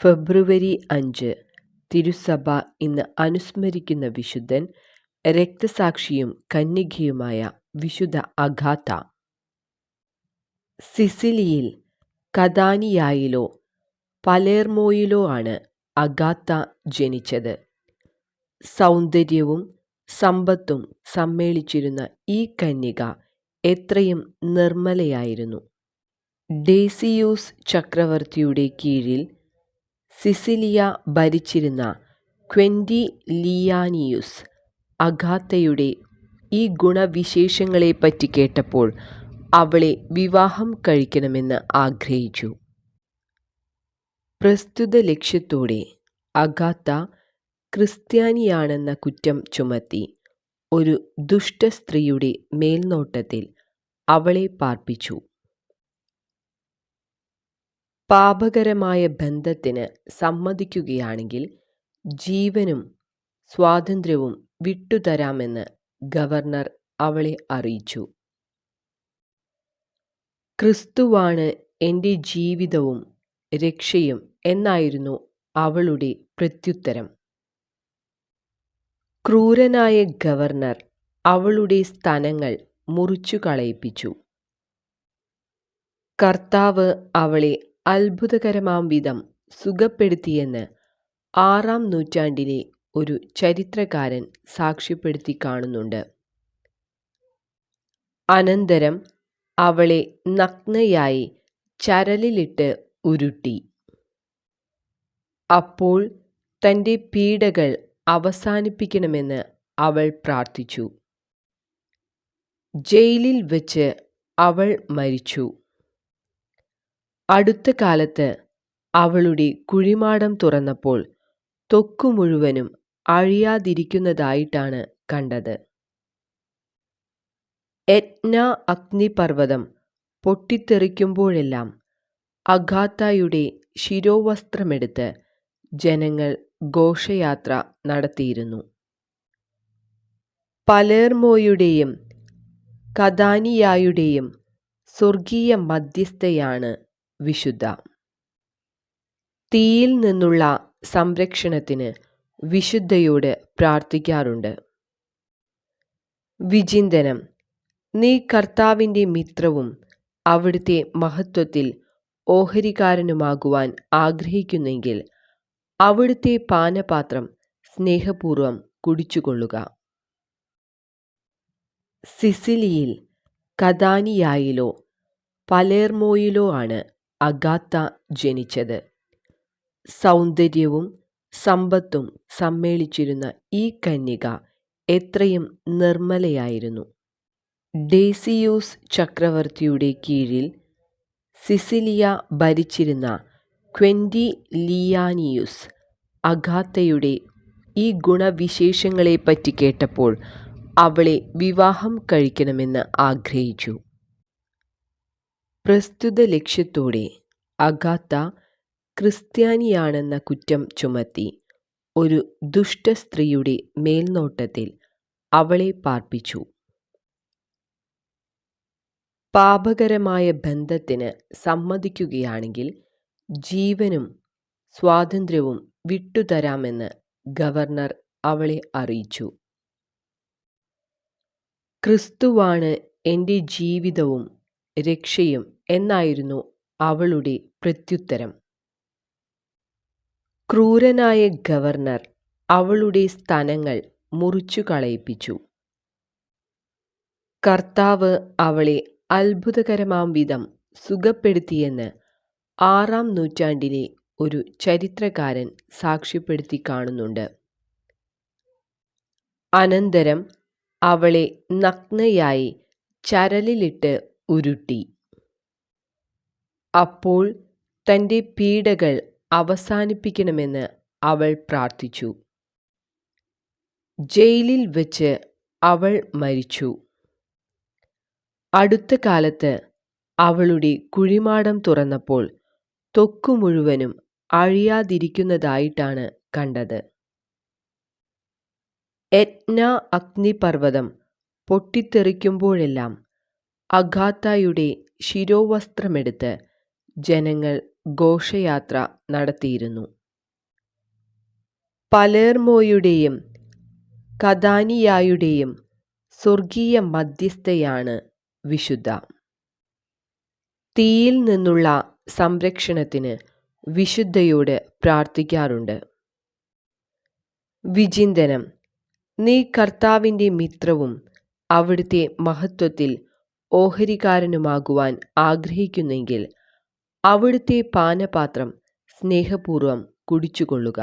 ഫെബ്രുവരി അഞ്ച് തിരുസഭ ഇന്ന് അനുസ്മരിക്കുന്ന വിശുദ്ധൻ രക്തസാക്ഷിയും കന്യകയുമായ വിശുദ്ധ അഗാത്ത സിസിലിയിൽ കദാനിയായിലോ പലേർമോയിലോ ആണ് അഗാത്ത ജനിച്ചത്. സൗന്ദര്യവും സമ്പത്തും സമ്മേളിച്ചിരുന്ന ഈ കന്യക എത്രയും നിർമ്മലയായിരുന്നു. ഡേസിയൂസ് ചക്രവർത്തിയുടെ കീഴിൽ സിസിലിയ ഭരിച്ചിരുന്ന ക്വെന്റി ലിയാനിയുസ് അഗാത്തയുടെ ഈ ഗുണവിശേഷങ്ങളെപ്പറ്റി കേട്ടപ്പോൾ അവളെ വിവാഹം കഴിക്കണമെന്ന് ആഗ്രഹിച്ചു. പ്രസ്തുത ലക്ഷ്യത്തോടെ അഗാത്ത ക്രിസ്ത്യാനിയാണെന്ന കുറ്റം ചുമത്തി ഒരു ദുഷ്ട സ്ത്രീയുടെ മേൽനോട്ടത്തിൽ അവളെ പാർപ്പിച്ചു. പാപകരമായ ബന്ധത്തിന് സമ്മതിക്കുകയാണെങ്കിൽ ജീവനും സ്വാതന്ത്ര്യവും വിട്ടുതരാമെന്ന് ഗവർണർ അവളെ അറിയിച്ചു. ക്രിസ്തുവാണ് എന്റെ ജീവിതവും രക്ഷയും എന്നായിരുന്നു അവളുടെ പ്രത്യുത്തരം. ക്രൂരനായ ഗവർണർ അവളുടെ സ്തനങ്ങൾ മുറിച്ചു കളയിപ്പിച്ചു കർത്താവ് അവളെ അത്ഭുതകരമാം വിധം സുഖപ്പെടുത്തിയെന്ന് ആറാം നൂറ്റാണ്ടിലെ ഒരു ചരിത്രകാരൻ സാക്ഷ്യപ്പെടുത്തി കാണുന്നുണ്ട്. അനന്തരം അവളെ നഗ്നയായി ചരലിലിട്ട് ഉരുട്ടി. അപ്പോൾ തന്റെ പീഡകൾ അവസാനിപ്പിക്കണമെന്ന് അവൾ പ്രാർത്ഥിച്ചു. ജയിലിൽ വെച്ച് അവൾ മരിച്ചു. അടുത്ത കാലത്ത് അവളുടെ കുഴിമാടം തുറന്നപ്പോൾ തൊക്കു മുഴുവനും അഴിയാതിരിക്കുന്നതായിട്ടാണ് കണ്ടത്. എറ്റ്ന അഗ്നിപർവതം പൊട്ടിത്തെറിക്കുമ്പോഴെല്ലാം അഗാത്തായുടെ ശിരോവസ്ത്രമെടുത്ത് ജനങ്ങൾ ഘോഷയാത്ര നടത്തിയിരുന്നു. പലേർമോയുടെയും കഥാനിയായുടെയും സ്വർഗീയ മധ്യസ്ഥയാണ് വിശുദ്ധ. തീയിൽ നിന്നുള്ള സംരക്ഷണത്തിന് വിശുദ്ധയോട് പ്രാർത്ഥിക്കാറുണ്ട്. വിചിന്തനം. നീ കർത്താവിന്റെ മിത്രവും അവിടുത്തെ മഹത്വത്തിൽ ഓഹരിക്കാരനുമാകുവാൻ ആഗ്രഹിക്കുന്നെങ്കിൽ അവിടുത്തെ പാനപാത്രം സ്നേഹപൂർവം കുടിച്ചുകൊള്ളുക. സിസിലിയിൽ കദാനിയായിലോ പലേർമോയിലോ ആണ് അഗാത്ത ജനിച്ചത്. സൗന്ദര്യവും സമ്പത്തും സമ്മേളിച്ചിരുന്ന ഈ കന്യക എത്രയും നിർമ്മലയായിരുന്നു. ഡേസിയൂസ് ചക്രവർത്തിയുടെ കീഴിൽ സിസിലിയ ഭരിച്ചിരുന്ന ക്വൻഡി ലിയാനിയുസ് അഗാത്തയുടെ ഈ ഗുണവിശേഷങ്ങളെപ്പറ്റി കേട്ടപ്പോൾ അവളെ വിവാഹം കഴിക്കണമെന്ന് ആഗ്രഹിച്ചു. പ്രസ്തുത ലക്ഷ്യത്തോടെ അഗാത്ത ക്രിസ്ത്യാനിയാണെന്ന കുറ്റം ചുമത്തി ഒരു ദുഷ്ട സ്ത്രീയുടെ മേൽനോട്ടത്തിൽ അവളെ പാർപ്പിച്ചു. പാപകരമായ ബന്ധത്തിന് സമ്മതിക്കുകയാണെങ്കിൽ ജീവനും സ്വാതന്ത്ര്യവും വിട്ടുതരാമെന്ന് ഗവർണർ അവളെ അറിയിച്ചു. ക്രിസ്തുവാണ് എന്റെ ജീവിതവും രക്ഷയും എന്നായിരുന്നു അവളുടെ പ്രത്യുത്തരം. ക്രൂരനായ ഗവർണർ അവളുടെ സ്തനങ്ങൾ മുറിച്ചു കളയിപ്പിച്ചു. കർത്താവ് അവളെ അത്ഭുതകരമാം വിധം സുഖപ്പെടുത്തിയെന്ന് ആറാം നൂറ്റാണ്ടിലെ ഒരു ചരിത്രകാരൻ സാക്ഷ്യപ്പെടുത്തി കാണുന്നുണ്ട്. അനന്തരം അവളെ നഗ്നയായി ചരലിലിട്ട് ഉരുട്ടി. അപ്പോൾ തന്റെ പീഡകൾ അവസാനിപ്പിക്കണമെന്ന് അവൾ പ്രാർത്ഥിച്ചു. ജയിലിൽ വെച്ച് അവൾ മരിച്ചു. അടുത്ത കാലത്ത് അവളുടെ കുഴിമാടം തുറന്നപ്പോൾ തൊക്കു മുഴുവനും അഴിയാതിരിക്കുന്നതായിട്ടാണ് കണ്ടത്. എറ്റ്ന അഗ്നിപർവതം പൊട്ടിത്തെറിക്കുമ്പോഴെല്ലാം അഗാത്തായുടെ ശിരോവസ്ത്രമെടുത്ത് ജനങ്ങൾ ഘോഷയാത്ര നടത്തിയിരുന്നു. പലേർമോയുടെയും കഥാനിയായുടെയും സ്വർഗീയ മധ്യസ്ഥയാണ് വിശുദ്ധ. തീയിൽ നിന്നുള്ള സംരക്ഷണത്തിന് വിശുദ്ധയോട് പ്രാർത്ഥിക്കാറുണ്ട്. വിചിന്തനം നീ കർത്താവിന്റെ മിത്രവും അവിടുത്തെ മഹത്വത്തിൽ ഓഹരിക്കാരനുമാകുവാൻ ആഗ്രഹിക്കുന്നെങ്കിൽ അവിടുത്തെ പാനപാത്രം സ്നേഹപൂർവം കുടിച്ചുകൊള്ളുക.